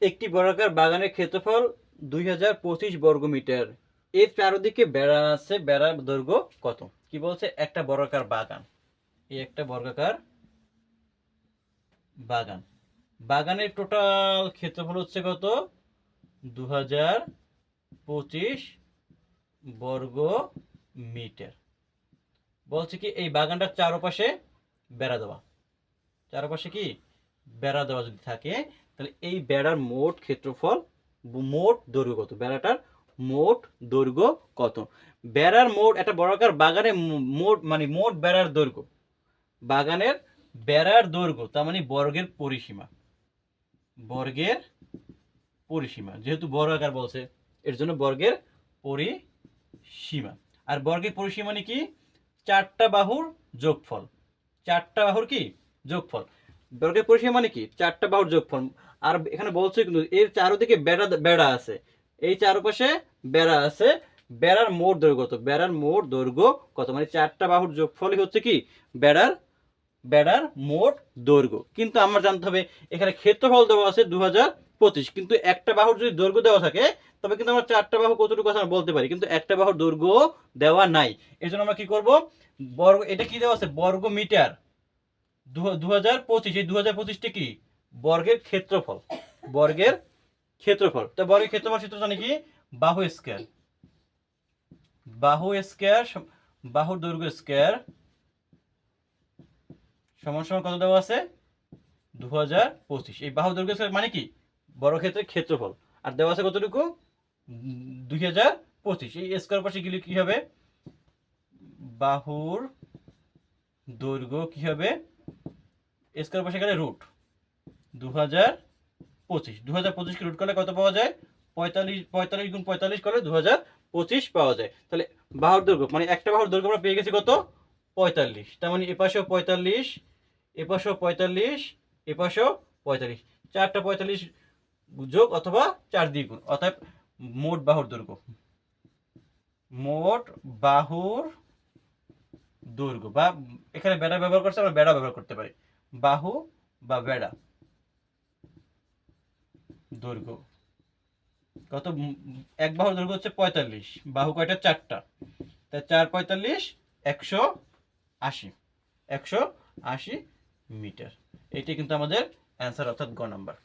একটি বর্গাকার বাগানের ক্ষেত্রফল দুই হাজার পঁচিশ বর্গ মিটার। এর চারদিকে বেড়া আছে, বেড়ার দৈর্ঘ্য কত? কি বলছে? একটা বর্গাকার বাগান। এই একটা বর্গাকার বাগান। বাগানের টোটাল ক্ষেত্রফল হচ্ছে কত? দু হাজার পঁচিশ বর্গ মিটার। বলছে কি, এই বাগানটার চারপাশে বেড়া দেওয়া। চারপাশে কি? বেড়া দেওয়া যদি থাকে তাহলে এই বেড়ার মোট ক্ষেত্রফল মোট দৈর্ঘ্য কত? বেড়াটার মোট দৈর্ঘ্য কত? বেড়ার মোট, একটা বর্গাকার বাগানে মোট মানে মোট বেড়ার দৈর্ঘ্য। বাগানের বেড়ার দৈর্ঘ্য, তার মানে বর্গের পরিসীমা। বর্গের পরিসীমা, যেহেতু বর্গাকার বলছে, এর জন্য বর্গের পরিসীমা। আর বর্গের পরিসীমা মানে কি? চারটা বাহুর যোগফল। চারটা বাহুর কি? যোগফল। বর্গের পরিসীমা মানে কি? চারটা বাহুর যোগফল। আর এখানে বলছে কিন্তু এর চারোদিকে বেড়া বেড়া আছে। এই চারপাশে বেড়া আছে। বেড়ার মোট দৈর্ঘ্য কত? বেড়ার মোট দৈর্ঘ্য কত? মানে চারটা বাহুর যোগফলই হচ্ছে কি? বেড়ার বেড়ার মোট দৈর্ঘ্য। কিন্তু আমরা জানতে হবে, এখানে ক্ষেত্রফল দেওয়া আছে দু পঁচিশ। কিন্তু একটা বাহুর যদি দৈর্ঘ্য দেওয়া থাকে, তবে কিন্তু আমরা চারটা বাহু কতটুকু আছে আমরা বলতে পারি। কিন্তু একটা বাহুর দৈর্ঘ্য দেওয়া নাই। এর জন্য আমরা কি করব? বর্গ এটা কি দেওয়া আছে? বর্গ মিটার দু হাজার পঁচিশ। এই দু হাজার পঁচিশটি কি? বর্গের ক্ষেত্রফল। বর্গের ক্ষেত্রফল। তো বর্গের ক্ষেত্রফল সূত্র জানি কি? বাহু স্কয়ার। বাহু স্কয়ার বাহুর দৈর্ঘ্য স্কয়ার সমান সমান কত দেওয়া আছে? দু হাজার পঁচিশ। এই বাহু দৈর্ঘ্য স্কয়ার মানে কি? বর্গক্ষেত্রের ক্ষেত্রফল। আর দেওয়া আছে কতটুকু? দুই হাজার পঁচিশ। এই স্কয়ার পাশে গেলে কি হবে? বাহুর দৈর্ঘ্য কি হবে? স্কয়ার পাশে গেলে রুট। দু হাজার পঁচিশ। দু হাজার পঁচিশকে রুট করলে কত পাওয়া যায়? পঁয়তাল্লিশ পঁয়তাল্লিশ গুণ পঁয়তাল্লিশ করলে দু হাজার পঁচিশ পাওয়া যায়। তাহলে বাহুর দৈর্ঘ্য মানে একটা বাহুর দৈর্ঘ্য আমরা পেয়ে গেছি কত? পঁয়তাল্লিশ। তার মানে এপাশেও পঁয়তাল্লিশ এপাশেও পঁয়তাল্লিশ এপাশেও পঁয়তাল্লিশ। চারটা পঁয়তাল্লিশ যোগ অথবা চার দিয়ে গুণ অর্থাৎ মোট বাহুর দৈর্ঘ্য। মোট বাহুর দৈর্ঘ্য, বা এখানে বেড়া ব্যবহার করছে, আমরা বেড়া ব্যবহার করতে পারি। বাহু বা বেড়া। দৈর্ঘ্য। কত? এক বাহুর দৈর্ঘ্য হচ্ছে পঁয়তাল্লিশ। বাহু কয়টা? চারটা। তাই চার, পঁয়তাল্লিশ, একশো আশি। একশো আশি মিটার। এটি কিন্তু আমাদের অ্যান্সার অর্থাৎ গ নাম্বার